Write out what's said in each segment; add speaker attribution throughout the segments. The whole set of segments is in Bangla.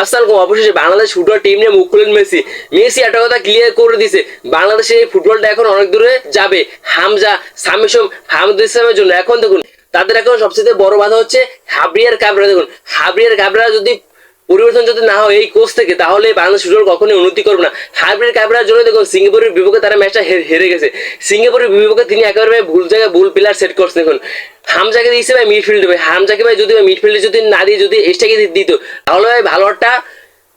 Speaker 1: আসসালাম অবশেষে বাংলাদেশ ফুটবল টিম নিয়ে মুখ খুলেন মেসি। মেসি একটা কথা ক্লিয়ার করে দিছে, বাংলাদেশে এই ফুটবলটা এখন অনেক দূরে যাবে। হামজা, সামিসম হামদুসামের জন্য। এখন দেখুন, তাদের এখন সবচেয়ে বড় বাধা হচ্ছে হাবরিয়ার কাবরা। দেখুন হাবরিয়ার কাবরা যদি পরিবর্তন যদি না হয় এই কোচ থেকে, তাহলে বাংলাদেশ ফুটবল কখনোই উন্নতি করবে না। হাইব্রিড ক্যামেরার জন্য দেখুন, সিঙ্গাপুরের বিপক্ষে তারা ম্যাচটা হেরে গেছে। সিঙ্গাপুরের বিপক্ষে তিনি একেবারে ভুল জায়গায় ভুল প্লেয়ার সেট করছে দেখুন। হামজাকে দিয়েছে ভাই মিডফিল্ডে ভাই। হামজাকে ভাই যদি মিডফিল্ডে যদি না দিয়ে যদি এসটাকে দিত, তাহলে ভাই ভালো একটা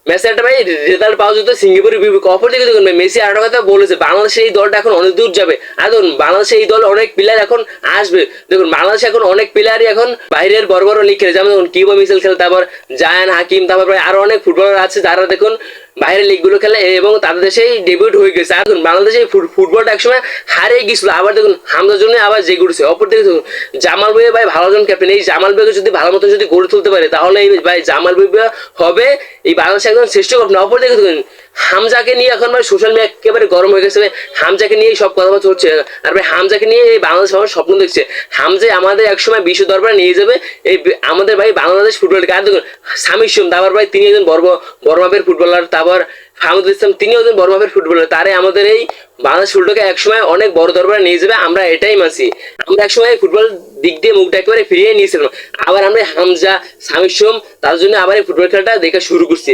Speaker 1: ম্যাচে একটা ভাই, রেজাল্ট পাওয়া যেত সিঙ্গাপুরের বিপক্ষে দেখুন মেসি কথা বলেছে, বাংলাদেশের এই দলটা এখন অনেক দূর যাবে। আর দেখুন বাংলাদেশের এই দল অনেক প্লেয়ার এখন আসবে। দেখুন, বাংলাদেশে এখন অনেক প্লেয়ারই এখন বাইরের বড় বড় লিগ খেলে, যেমন দেখুন কিবো মিসেল খেলে, তারপর জায়ান, হাকিম, তারপর অনেক ফুটবলার আছে যারা দেখুন বাইরের খেলে এবং তাদের দেশেই ডেবিউট হয়ে গেছে। আর দেখুন বাংলাদেশে ফুটবলটা একসময় হারিয়ে গেছিল আবার দেখুন, হামজার জন্য আবার জেগে উঠেছে। অপর দিকে দেখুন, জামাল ভাই ভাই ভালো জন ক্যাপ্টেন এই জামাল ভাইকে যদি ভালো মতো যদি গড়ে তুলতে পারে, তাহলে এই ভাই জামাল ভাই হবে এই বাংলাদেশে একদম শ্রেষ্ঠ ক্যাপ্টেন অপর দিকে দেখুন, হামজাকে নিয়ে এখন ভাই সোশ্যাল মিডিয়া একেবারে গরম হয়ে গেছে হামজাকে নিয়ে সব কথাবার্তা হচ্ছে। আর ভাই হামজাকে নিয়ে এই বাংলাদেশ আমার স্বপ্ন দেখছে। হামজা আমাদের একসময় বিশ্ব দরবারে নিয়ে যাবে। এই আমাদের ভাই বাংলাদেশ ফুটবলকে আর দেখুন, সামির সোম তারপর ভাই তিনি একজন বড় বড় ফুটবলার তারপর ফাহমুদুল ইসলাম, তিনিও একজন বড় ফুটবলার তারে আমাদের এই বাংলাদেশ ফুটবলকে একসময় অনেক বড় দরবারে নিয়ে যাবে, আমরা এটাই মানছি। আমরা একসময় ফুটবল দিক দিয়ে মুখটা একেবারে ফিরিয়ে নিয়েছিলাম। আবার আমরা হামজা, সামির সোম তার জন্য আবার এই ফুটবল খেলাটা দেখা শুরু করছি।